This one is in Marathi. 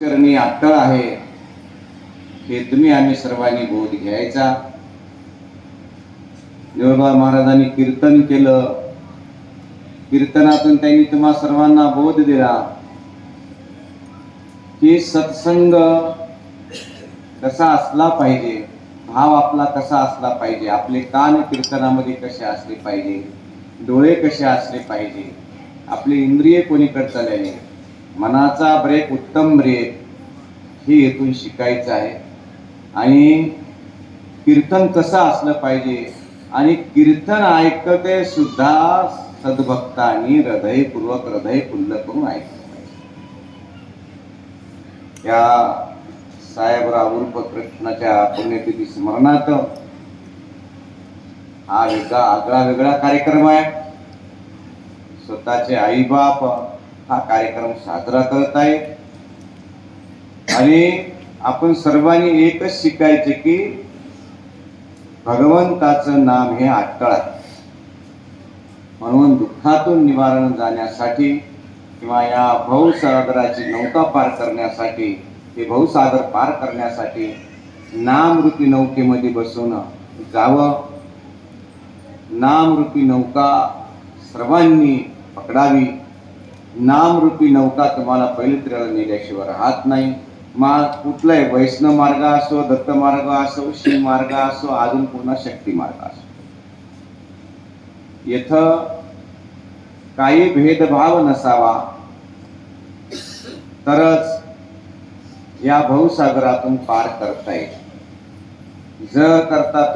करणी अट्टळ आहे. हे तुम्ही आम्ही सर्वांनी बोध घ्यायचा. देवबा महाराजांनी कीर्तन केलं. कीर्तनातून त्यांनी तुम्हा सर्वांना बोध दिला. की सत्संग कसा असला पाहिजे भाव आपला कसा असला पाहिजे आपले कान कीर्तनामध्ये कसे असले पाहिजे डोळे कसे असले पाहिजे आपली इंद्रिय कोणीकडे चालले? मनाचा ब्रेक उत्तम ब्रेक हे येथून शिकायचं आहे. आणि कीर्तन कसं असलं पाहिजे? आणि कीर्तन ऐकते सुद्धा सद्भक्तांनी हृदयपूर्वक हृदय पुल्ल करून ऐकलं पाहिजे. या साहेबराव उर्फ कृष्णाच्या पुण्यतिथी स्मरणात हा वेगळा आगळा वेगळा कार्यक्रम आहे. स्वतःचे आईबाप हा कार्यक्रम साजरा करत आहे. आणि आपण सर्वांनी एकच शिकायचे की भगवंताचं नाम हे अट्टळ म्हणून दुःखातून निवारण जाण्यासाठी किंवा या भाऊसागराची नौका पार करण्यासाठी हे भवसागर पार करण्यासाठी नामरूपी नौकेमध्ये बसून जावं. नामरूपी नौका सर्वांनी पकडावी. नामरूपी नौका तुम्हाला पवित्र्याला नेल्याशिवाय राहत नाही. मा कुठलाही वैष्णव मार्ग असो दत्त मार्ग असो शिव मार्ग असो अजून पुन्हा शक्ती मार्ग असो. येथ काही भेदभाव नसावा. तरच या भाऊसागरातून पार करता येईल. जर करता तुम्ही